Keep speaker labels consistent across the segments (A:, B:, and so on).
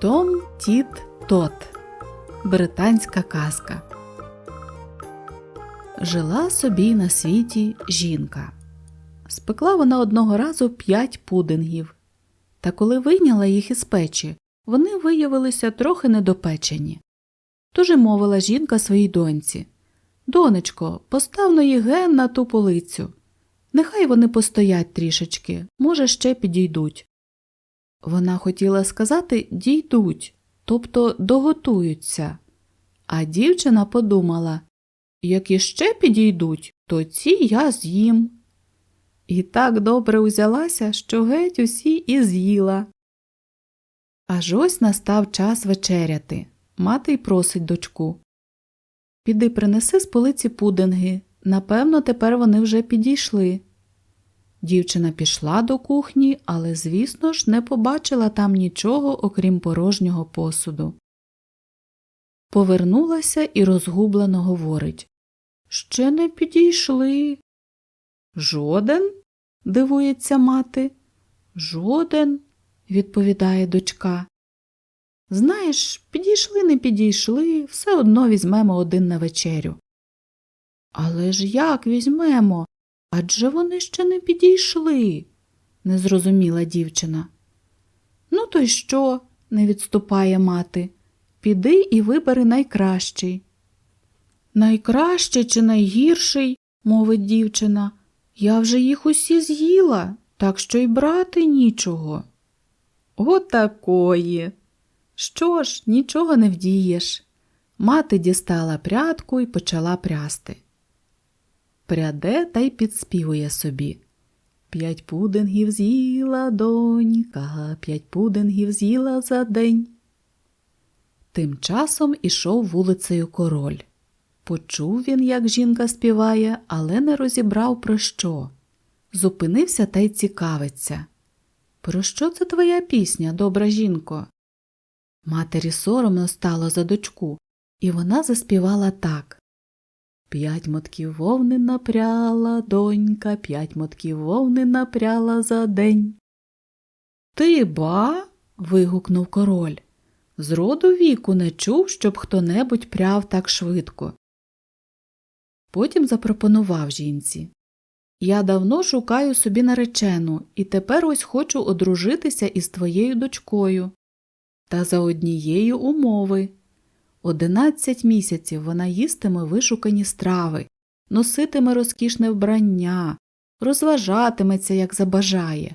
A: Том Тіт Тот. Британська казка. Жила собі на світі жінка. Спекла вона одного разу п'ять пудингів. Та коли вийняла їх із печі, вони виявилися трохи недопечені. Тож і мовила жінка своїй доньці Донечко, поставно їх ген на ту полицю. Нехай вони постоять трішечки, може, ще підійдуть. Вона хотіла сказати дійдуть, тобто доготуються. А дівчина подумала як іще підійдуть, то ці я з'їм. І так добре узялася, що геть усі і з'їла. Аж ось настав час вечеряти. Мати й просить дочку. Піди принеси з полиці пудинги. Напевно, тепер вони вже підійшли. Дівчина пішла до кухні, але, звісно ж, не побачила там нічого, окрім порожнього посуду. Повернулася і розгублено говорить Ще не підійшли. Жоден? дивується мати. Жоден, відповідає дочка. Знаєш, підійшли, не підійшли, все одно візьмемо один на вечерю. Але ж як візьмемо? Адже вони ще не підійшли, не зрозуміла дівчина. Ну, то й що? не відступає мати. Піди і вибери найкращий. Найкращий чи найгірший, мовить дівчина. Я вже їх усі з'їла, так що й брати нічого. Отакої. Що ж, нічого не вдієш. Мати дістала прядку і почала прясти. Пряде та й підспівує собі. П'ять пудингів з'їла донька, п'ять пудингів з'їла за день. Тим часом ішов вулицею король. Почув він, як жінка співає, але не розібрав про що. Зупинився та й цікавиться. Про що це твоя пісня, добра жінко? Матері соромно стало за дочку, і вона заспівала так. П'ять мотків вовни напряла донька, п'ять мотків вовни напряла за день. Ти ба. вигукнув король. Зроду віку не чув, щоб хто небудь пряв так швидко. Потім запропонував жінці Я давно шукаю собі наречену і тепер ось хочу одружитися із твоєю дочкою. Та за однієї умови. Одинадцять місяців вона їстиме вишукані страви, носитиме розкішне вбрання, розважатиметься, як забажає.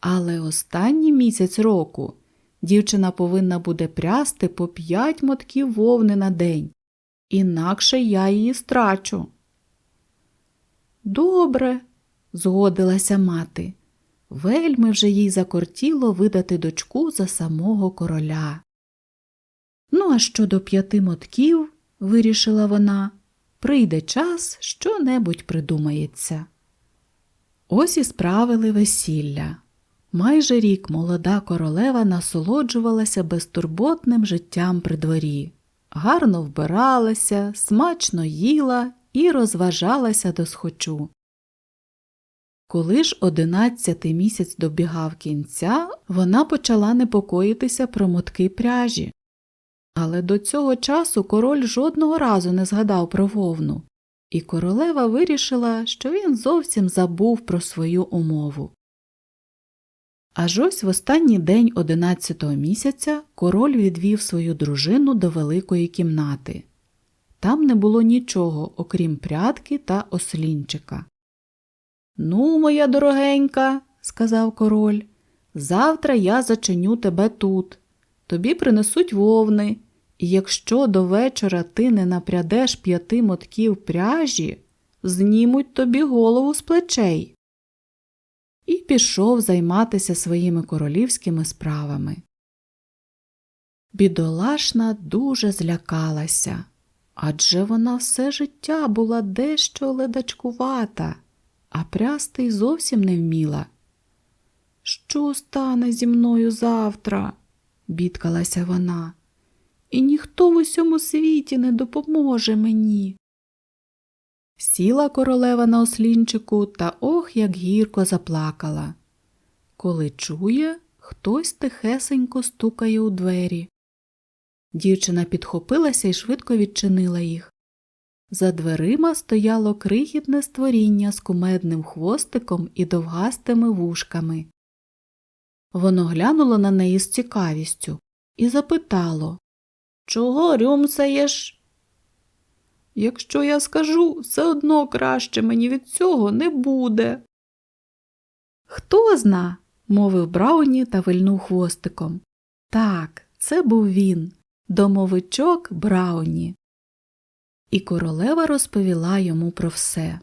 A: Але останній місяць року дівчина повинна буде прясти по п'ять мотків вовни на день, інакше я її страчу. Добре, згодилася мати. Вельми вже їй закортіло видати дочку за самого короля. Ну, а щодо п'яти мотків, вирішила вона, прийде час, що небудь придумається. Ось і справили весілля. Майже рік молода королева насолоджувалася безтурботним життям при дворі, гарно вбиралася, смачно їла і розважалася до схочу. Коли ж одинадцятий місяць добігав кінця, вона почала непокоїтися про мотки пряжі. Але до цього часу король жодного разу не згадав про вовну, і королева вирішила, що він зовсім забув про свою умову. Аж ось в останній день одинадцятого місяця король відвів свою дружину до великої кімнати. Там не було нічого, окрім прядки та ослінчика. Ну, моя дорогенька, сказав король, завтра я зачиню тебе тут. Тобі принесуть вовни, якщо до вечора ти не напрядеш п'яти мотків пряжі, знімуть тобі голову з плечей. І пішов займатися своїми королівськими справами. Бідолашна дуже злякалася, адже вона все життя була дещо ледачкувата, а прясти й зовсім не вміла. Що стане зі мною завтра? бідкалася вона, і ніхто в усьому світі не допоможе мені. Сіла королева на ослінчику та ох, як гірко заплакала. Коли чує, хтось тихесенько стукає у двері. Дівчина підхопилася і швидко відчинила їх. За дверима стояло крихітне створіння з кумедним хвостиком і довгастими вушками. Воно глянуло на неї з цікавістю і запитало Чого рюмсаєш? Якщо я скажу, все одно краще мені від цього не буде. Хто зна, мовив Брауні та вильнув хвостиком. Так, це був він, домовичок Брауні. І королева розповіла йому про все.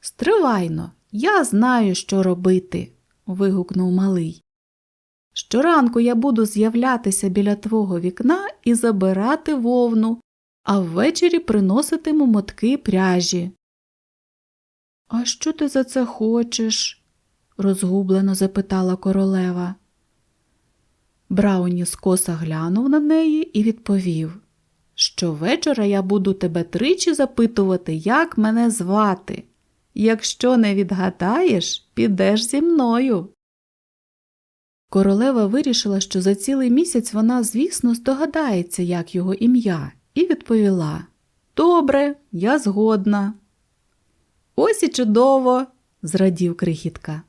A: Стривайно, я знаю, що робити. вигукнув малий. Щоранку я буду з'являтися біля твого вікна і забирати вовну, а ввечері приноситиму мотки пряжі. А що ти за це хочеш? розгублено запитала королева. Брауні скоса глянув на неї і відповів Щовечора я буду тебе тричі запитувати, як мене звати. Якщо не відгадаєш, підеш зі мною. Королева вирішила, що за цілий місяць вона, звісно, здогадається, як його ім'я, і відповіла Добре, я згодна. Ось і чудово, зрадів крихітка.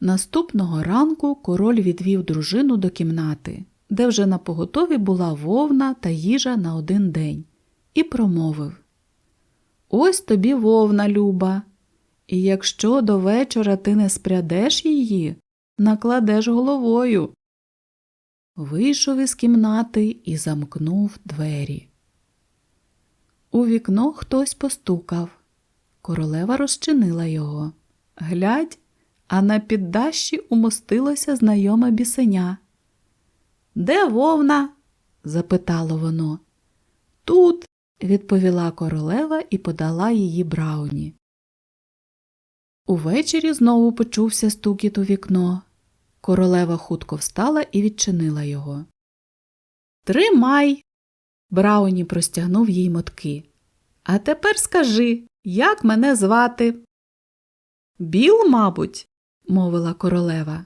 A: Наступного ранку король відвів дружину до кімнати, де вже на поготові була вовна та їжа на один день, і промовив Ось тобі вовна, Люба, і якщо до вечора ти не спрядеш її, накладеш головою. Вийшов із кімнати і замкнув двері. У вікно хтось постукав. Королева розчинила його. Глядь, а на піддащі умостилося знайоме бісеня. Де вовна? запитало воно. Тут, відповіла королева і подала її брауні. Увечері знову почувся стукіт у вікно. Королева хутко встала і відчинила його. Тримай. Брауні простягнув їй мотки. А тепер скажи, як мене звати? Біл, мабуть, мовила королева.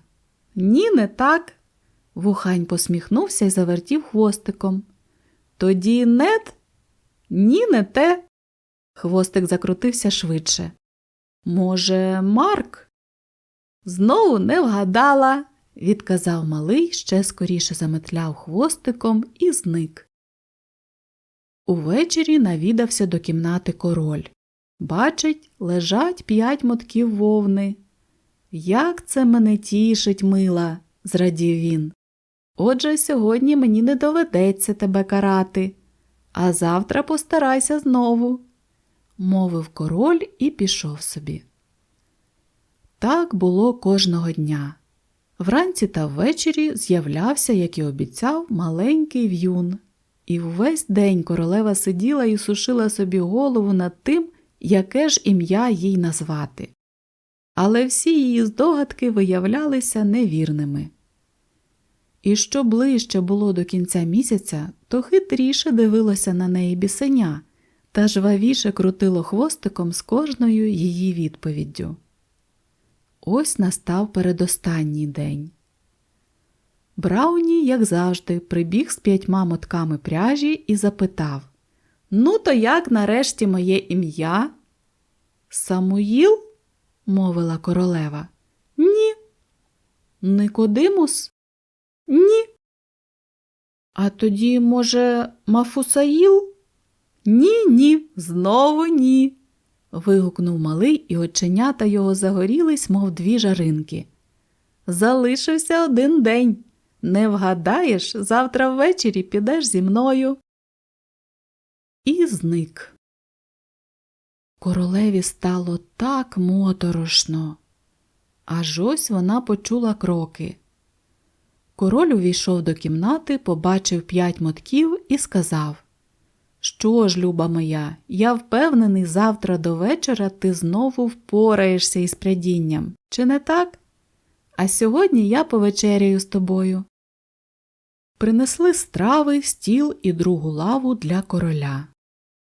A: Ні, не так. Вухань посміхнувся і завертів хвостиком. Тоді нет? Ні, не те. Хвостик закрутився швидше. Може, Марк? Знову не вгадала, відказав малий, ще скоріше заметляв хвостиком і зник. Увечері навідався до кімнати король. Бачить, лежать п'ять мотків вовни. Як це мене тішить, мила, зрадів він. Отже, сьогодні мені не доведеться тебе карати, а завтра постарайся знову, мовив король і пішов собі. Так було кожного дня. Вранці та ввечері з'являвся, як і обіцяв, маленький в'юн. І ввесь день королева сиділа і сушила собі голову над тим, яке ж ім'я їй назвати. Але всі її здогадки виявлялися невірними. І що ближче було до кінця місяця, то хитріше дивилося на неї бісеня та жвавіше крутило хвостиком з кожною її відповіддю. Ось настав передостанній день. Брауні, як завжди, прибіг з п'ятьма мотками пряжі і запитав Ну, то як нарешті моє ім'я? Самуїл? мовила королева. Ні. Никодимус? Ні. А тоді, може, Мафусаїл? Ні, ні, знову ні. Вигукнув малий, і оченята його загорілись, мов дві жаринки. Залишився один день. Не вгадаєш, завтра ввечері підеш зі мною. І зник. Королеві стало так моторошно. Аж ось вона почула кроки. Король увійшов до кімнати, побачив п'ять мотків і сказав Що ж, люба моя, я впевнений, завтра до вечора ти знову впораєшся із прядінням, чи не так? А сьогодні я повечеряю з тобою. Принесли страви, стіл і другу лаву для короля.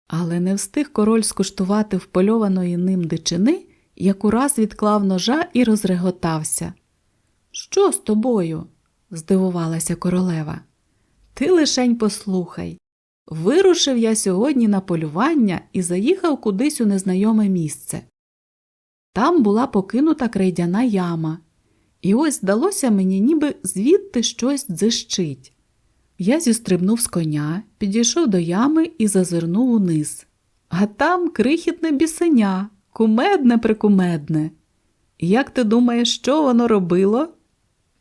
A: Але не встиг король скуштувати впольованої ним дичини, як ураз відклав ножа і розреготався. Що з тобою? здивувалася королева. Ти лишень послухай. Вирушив я сьогодні на полювання і заїхав кудись у незнайоме місце. Там була покинута крейдяна яма, і ось здалося мені, ніби звідти щось дзищить. Я зістрибнув з коня, підійшов до ями і зазирнув униз. А там крихітне бісеня, кумедне прикумедне. Як ти думаєш, що воно робило?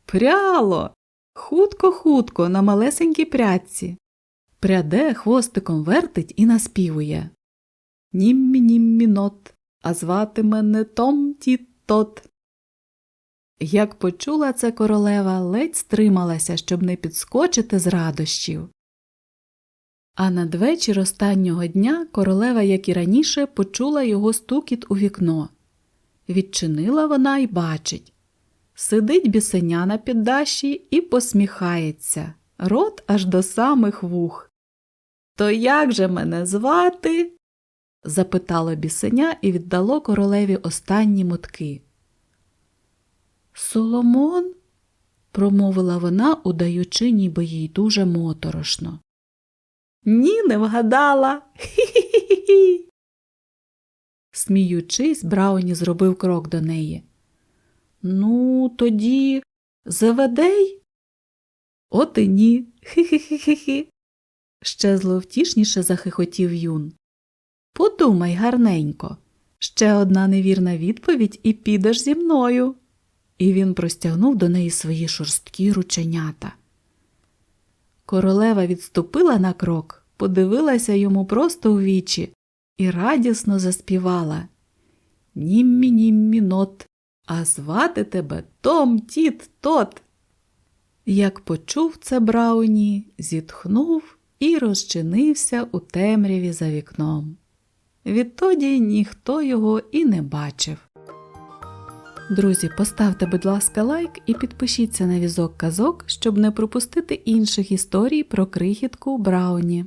A: Пряло. Хутко-хутко на малесенькій прядці. Пряде, хвостиком вертить і наспівує. Німмі німмі нот, а звати мене Том ті тот. Як почула це королева, ледь стрималася, щоб не підскочити з радощів. А надвечір останнього дня королева, як і раніше, почула його стукіт у вікно. Відчинила вона й бачить. Сидить бісеня на піддаші і посміхається, рот аж до самих вух. То як же мене звати? запитало бісеня і віддало королеві останні мотки. Соломон? промовила вона, удаючи, ніби їй дуже моторошно. Ні, не вгадала. Хі-хі-хі. Сміючись, Брауні зробив крок до неї. Ну, тоді заведей? От і ні. Хі-хі-хі-хі. Ще зловтішніше захихотів юн. Подумай гарненько. Ще одна невірна відповідь і підеш зі мною. І він простягнув до неї свої шорсткі рученята. Королева відступила на крок, подивилася йому просто у вічі і радісно заспівала Німмі німмі нот, а звати тебе Том Тіт Тот. Як почув це Брауні, зітхнув і розчинився у темряві за вікном. Відтоді ніхто його і не бачив. Друзі, поставте, будь ласка, лайк і підпишіться на візок казок, щоб не пропустити інших історій про крихітку Брауні.